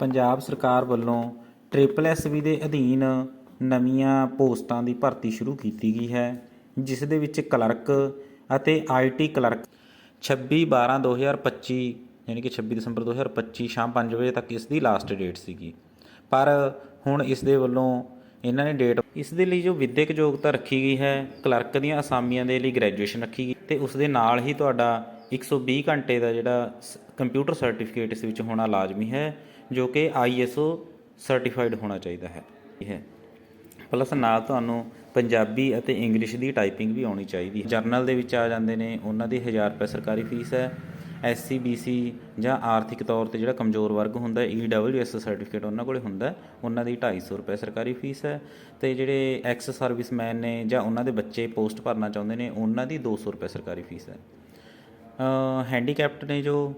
ਪੰਜਾਬ ਸਰਕਾਰ ਵੱਲੋਂ triple SB ਦੇ ਅਧੀਨ ਨਵੀਆਂ ਪੋਸਟਾਂ ਦੀ ਭਰਤੀ ਸ਼ੁਰੂ ਕੀਤੀ ਗਈ ਹੈ, ਜਿਸ ਦੇ ਵਿੱਚ ਕਲਰਕ ਅਤੇ ਆਈਟੀ ਕਲਰਕ 26 12 2025 ਯਾਨੀ ਕਿ 26 ਦਸੰਬਰ 2025 ਸ਼ਾਮ 5 ਵਜੇ ਤੱਕ ਇਸ ਦੀ ਲਾਸਟ ਡੇਟ ਸੀਗੀ। ਪਰ ਹੁਣ ਇਸ ਦੇ ਵੱਲੋਂ ਇਹਨਾਂ ਨੇ ਡੇਟ ਇਸ ਦੇ ਲਈ ਜੋ ਵਿਦਿਅਕ ਯੋਗਤਾ ਰੱਖੀ ਗਈ ਹੈ, ਕਲਰਕ ਦੀਆਂ ਅਸਾਮੀਆਂ ਦੇ ਲਈ ਗ੍ਰੈਜੂਏਸ਼ਨ ਰੱਖੀ ਗਈ ਤੇ ਉਸ ਦੇ ਨਾਲ ਹੀ ਤੁਹਾਡਾ 120 ਘੰਟੇ ਦਾ ਜਿਹੜਾ ਕੰਪਿਊਟਰ ਸਰਟੀਫਿਕੇਟ ਇਸ ਵਿੱਚ ਹੋਣਾ ਲਾਜ਼ਮੀ ਹੈ, ਜੋ ਕਿ ਆਈਐਸਓ ਸਰਟੀਫਾਈਡ ਹੋਣਾ ਚਾਹੀਦਾ ਹੈ। ਇਹ ਹੈ। ਪਲੱਸ ਨਾਲ ਤੁਹਾਨੂੰ ਪੰਜਾਬੀ ਅਤੇ ਇੰਗਲਿਸ਼ ਦੀ ਟਾਈਪਿੰਗ ਵੀ ਆਉਣੀ ਚਾਹੀਦੀ ਹੈ। ਜਰਨਲ ਦੇ ਵਿੱਚ ਆ ਜਾਂਦੇ ਨੇ, ਉਹਨਾਂ ਦੀ 1000 ਰੁਪਏ ਸਰਕਾਰੀ ਫੀਸ ਹੈ। ਐਸਸੀ ਬੀਸੀ ਜਾਂ ਆਰਥਿਕ ਤੌਰ ਤੇ ਜਿਹੜਾ ਕਮਜ਼ੋਰ ਵਰਗ ਹੁੰਦਾ ਈਡਬਲਯੂਐਸ ਸਰਟੀਫਿਕੇਟ ਉਹਨਾਂ ਕੋਲੇ ਹੁੰਦਾ ਉਹਨਾਂ ਦੀ 250 ਰੁਪਏ ਸਰਕਾਰੀ ਫੀਸ ਹੈ। ਤੇ ਜਿਹੜੇ ਐਕਸ ਸਰਵਿਸਮੈਨ ਨੇ ਜਾਂ ਉਹਨਾਂ ਦੇ ਬੱਚੇ ਪੋਸਟ ਭਰਨਾ ਚਾਹੁੰਦੇ ਨੇ, ਉਹਨਾਂ ਦੀ 200 ਰੁਪਏ ਸਰਕਾਰੀ ਫੀਸ ਹੈ। ਹੈਂਡੀਕੈਪਟ ਨੇ ਜੋ